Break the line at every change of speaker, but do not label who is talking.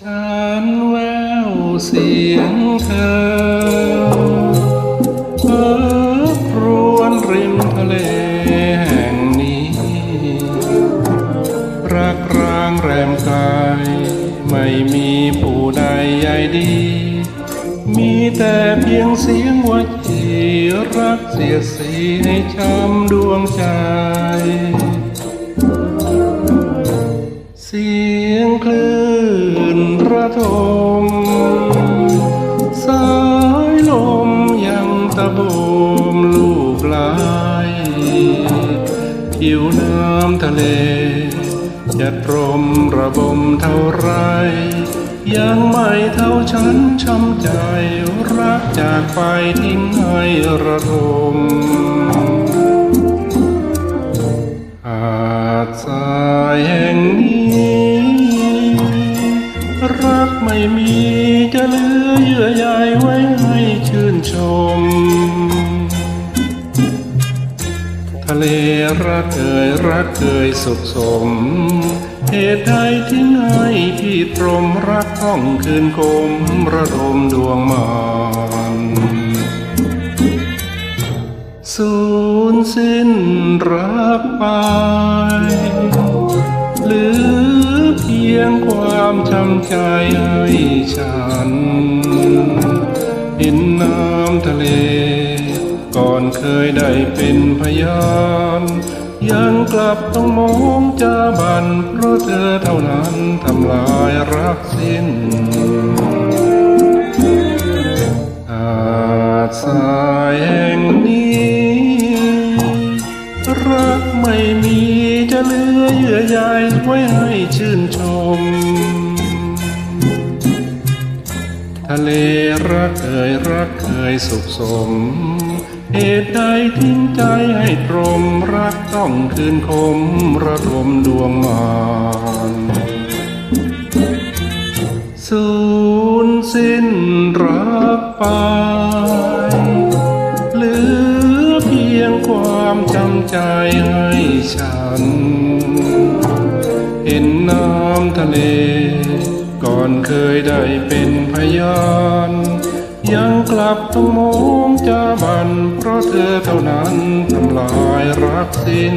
ฉันแววเสียงเธอเออครวนริมทะเลแห่งนี้ รักร้างแรมกาย ไม่มีผู้ใดใหญ่ดี มีแต่เพียงเสียงวัจีรักเสียสีในช้ำดวงใจ ยงคลื่นระทมสายลมยังตะโบมลูกไหลผิวน้ำทะเล จะตรมระบมเท่าไร ยังไม่เท่าฉันช้ำใจรักจากไปทิ้งให้ระทมหาดทรายแห่งนี้ ชม ทะเลรักเอ่ยรักเคยสุขสม เหตุใดที่ไงพี่ตรมรักต้องคืนคมระดมดวงมานสูญสิ้นรักไปหลือเพียงความช้ำใจให้ฉันเห็นน้ำ ทะเล ก่อนเคยได้เป็นพยาน ยังกลับต้องมองจาบัน เพราะเธอเท่านั้นทำลายรักสิ้นหาดทรายแห่งนี้ รักไม่มีจะเหลือเยื่อใยไว้ให้ชื่นชม ทะเลรักเอ่ยรักเคยสุขสม เหตุใดทิ้งใจให้ตรมรักต้องคืนคมระทมดวงมานสูญสิ้นรักไป เหลือเพียงความจำใจให้ฉัน เห็นน้ำทะเล ก่อนเคยได้เป็นพยาน ยังกลับต้องมองจาบัน เพราะเธอเท่านั้นทำลายรักสิ้น